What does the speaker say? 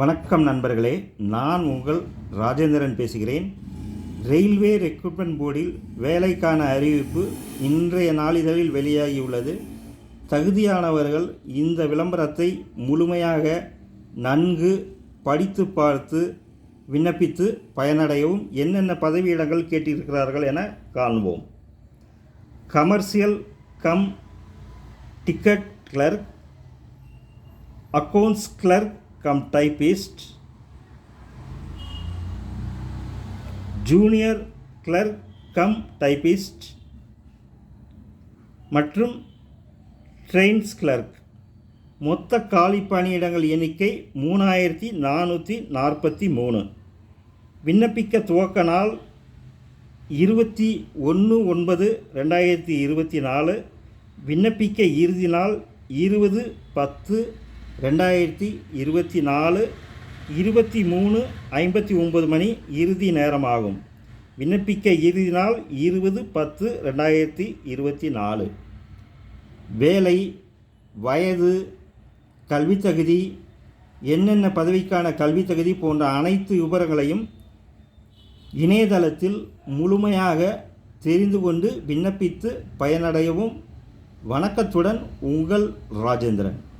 வணக்கம் நண்பர்களே நான் உங்கள் ராஜேந்திரன் பேசுகிறேன். ரயில்வே ரெக்ரூட்மெண்ட் போர்டில் வேலைக்கான அறிவிப்பு இன்றைய நாளிதழில் வெளியாகியுள்ளது. தகுதியானவர்கள் இந்த விளம்பரத்தை முழுமையாக நன்கு படித்து பார்த்து விண்ணப்பித்து பயனடையவும் என்னென்ன பதவியிடங்கள் கேட்டிருக்கிறார்கள் என காண்போம். Commercial cum ticket clerk accounts clerk cum typist junior clerk cum typist மற்றும் ட்ரெயின்ஸ் கிளர்க் மொத்த காலி பணியிடங்கள் எண்ணிக்கை மூணாயிரத்தி நானூற்றி நாற்பத்தி மூணு. விண்ணப்பிக்க துவக்க நாள் இருபத்தி ஒன்று ஒன்பது ரெண்டாயிரத்தி இருபத்தி நாலு. விண்ணப்பிக்க இறுதி நாள் இருபது பத்து ரெண்டாயிரத்தி இருபத்தி நாலு இருபத்தி மூணு ஐம்பத்தி ஒம்பது மணி இறுதி நேரமாகும். விண்ணப்பிக்க இறுதி நாள் இருபது பத்து ரெண்டாயிரத்தி இருபத்தி நாலு. வேலை வயது கல்வித்தகுதி என்னென்ன பதவிக்கான கல்வித் தகுதி போன்ற அனைத்து விவரங்களையும் இணையதளத்தில் முழுமையாக தெரிந்து கொண்டு விண்ணப்பித்து பயனடையவும் வணக்கத்துடன் உங்கள் ராஜேந்திரன்.